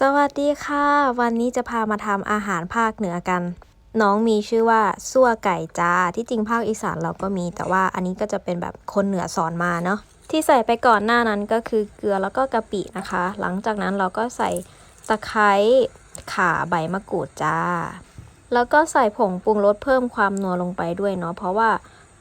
สวัสดีค่ะ วันนี้จะพามาทำอาหารภาคเหนือกัน น้องมีชื่อว่าซั่วไก่จ้า ที่จริงภาคอีสานเราก็มี แต่ว่าอันนี้ก็จะเป็นแบบคนเหนือสอนมาเนาะที่ใส่ไปก่อนหน้านั้นก็คือเกลือแล้วก็กะปินะคะ หลังจากนั้นเราก็ใส่ตะไคร้ข่าใบมะกรูดจ้า แล้วก็ใส่ผงปรุงรสเพิ่มความนัวลงไปด้วยเนาะเพราะว่า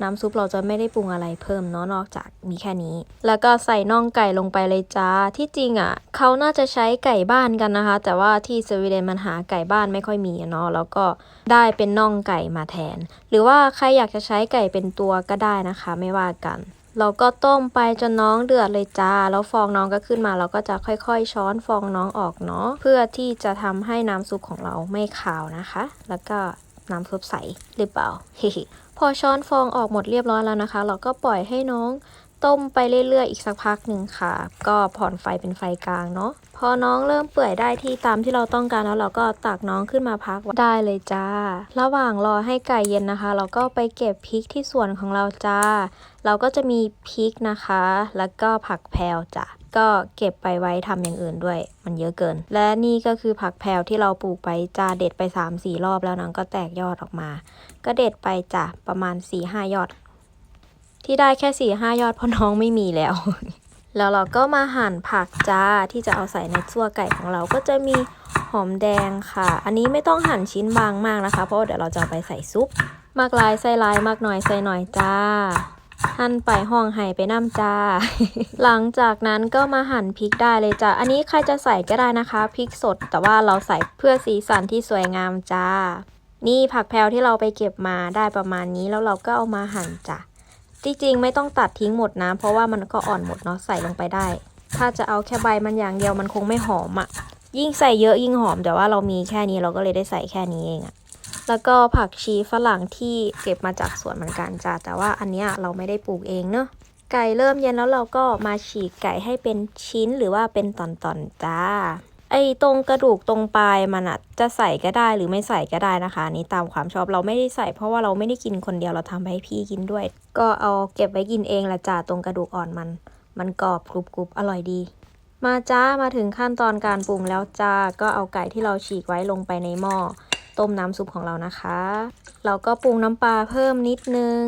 น้ำซุปเราจะไม่ได้ปรุงอะไรเพิ่มเนาะนอกจากมีแค่นี้ แล้วก็ใส่น่องไก่ลงไปเลยจ้าที่จริงอะ่ะเขาน่าจะใช้ไก่บ้านกันนะคะ แต่ว่าที่สวีเดนมันหาไก่บ้านไม่ค่อยมีเนาะแล้วก็ได้เป็นน่องไก่มาแทน หรือว่าใครอยากจะใช้ไก่เป็นตัวก็ได้นะคะ ไม่ว่ากันเราก็ต้มไปจนน้องเดือดเลยจ้า แล้วฟองน้องก็ขึ้นมาเราก็จะค่อยๆ ช้อนฟองน้องออกเนาะเพื่อที่จะทำให้น้ำซุปของเราไม่ขาวนะคะ แล้วก็ น้ำซุปใสหรือเปล่า พอช้อนฟองออกหมดเรียบร้อยแล้วนะคะ เราก็ปล่อยให้น้อง ต้มไปเรื่อยๆ อีกสักพักหนึ่งค่ะ ก็ผ่อนไฟเป็นไฟกลางเนาะ พอน้องเริ่มเปื่อยได้ที่ตามที่เราต้องการแล้วเราก็ตักน้องขึ้นมาพักได้เลยจ้า ระหว่างรอให้ไก่เย็นนะคะ เราก็ไปเก็บพริกที่สวนของเราจ้า เราก็จะมีพริกนะคะ แล้วก็ผักแพรวจ้ะก็เก็บไปไว้ทำอย่างอื่นด้วย มันเยอะเกิน และนี่ก็คือผักแพรวที่เราปลูกไปจ้าเด็ดไป3-4รอบแล้วนางก็แตกยอดออกมา ก็เด็ดไปจ้ะประมาณ4-5ยอด ที่ได้แค่4-5ยอดเพราะน้องไม่มีแล้ว แล้วเราก็มาหั่นผักจ้าที่จะเอาใส่ในซั่วไก่ของเราก็จะมีหอมแดงค่ะ อันนี้ไม่ต้องหั่นชิ้นบางมากนะคะ เพราะเดี๋ยวเราจะไปใส่ซุป มากลายใส่ลายมากหน่อยใส่หน่อยจ้า หั่นไปห้องไห้ไปน้ำจ้า หลังจากนั้นก็มาหั่นพริกได้เลยจ้าอันนี้ใครจะใส่ก็ได้นะคะพริกสด แต่ว่าเราใส่เพื่อสีสันที่สวยงามจ้า นี่ผักแพรวที่เราไปเก็บมาได้ประมาณนี้แล้วเราก็เอามาหั่นจ้ะ จริงๆไม่ต้องตัดทิ้งหมดนะ เพราะว่ามันก็อ่อนหมดเนาะใส่ลงไปได้ ถ้าจะเอาแค่ใบมันอย่างเดียวมันคงไม่หอมอะ่ะ ยิ่งใส่เยอะยิ่งหอม แต่ว่าเรามีแค่นี้เราก็เลยได้ใส่แค่นี้เองอะ่ะแล้วก็ผักชีฝรั่งที่เก็บมาจากสวนเหมือนกันจ้าแต่ว่าอันเนี้ยเราไม่ได้ปลูกเองเนาะไก่เริ่มเย็นแล้วเราก็มาฉีกไก่ให้เป็นชิ้นหรือว่าเป็นตอนๆจ้า ไอ้ตรงกระดูกตรงปลายมันอะจะใส่ก็ได้หรือไม่ใส่ก็ได้นะคะนนี้ตามความชอบเราไม่ได้ใส่เพราะว่าเราไม่ได้กินคนเดียวเราทำให้พี่กินด้วย ก็เอาเก็บไว้กินเองละจ้าตรงกระดูกอ่อนมัน มันกรอบกรุบๆอร่อยดี มาจ้ามาถึงขั้นตอนการปรุงแล้วจ้าก็เอาไก่ที่เราฉีกไว้ลงไปในหม้อต้มน้ำซุปของเรานะคะ เราก็ปรุงน้ำปลาเพิ่มนิดนึง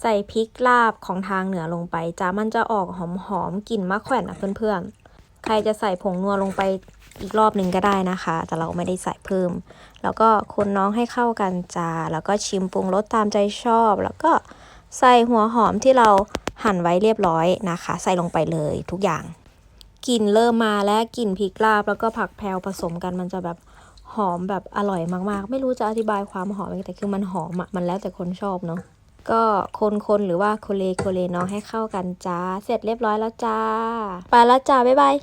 ใส่พริกลาบของทางเหนือลงไปจ้ามันจะออกหอมๆกลิ่นมะแขวนนะเพื่อนๆ ใครจะใส่ผงนัวลงไปอีกรอบหนึ่งก็ได้นะคะ แต่เราไม่ได้ใส่เพิ่ม แล้วก็คนน้องให้เข้ากันจ้าแล้วก็ชิมปรุงรสตามใจชอบ แล้วก็ใส่หัวหอมที่เราหั่นไว้เรียบร้อยนะคะ ใส่ลงไปเลยทุกอย่างกลิ่นเริ่มมาและกลิ่นพริกลาบแล้วก็ผักแพรวผสมกันมันจะแบบหอมแบบอร่อยมากๆ ไม่รู้จะอธิบายความหอมยังไงแต่คือมันหอมอะมันแล้วแต่คนชอบเนาะก็คนๆหรือว่าโคเลโคเลน้องให้เข้ากันจ้า เสร็จเรียบร้อยแล้วจ้า ไปแล้วจ้า บ๊ายบาย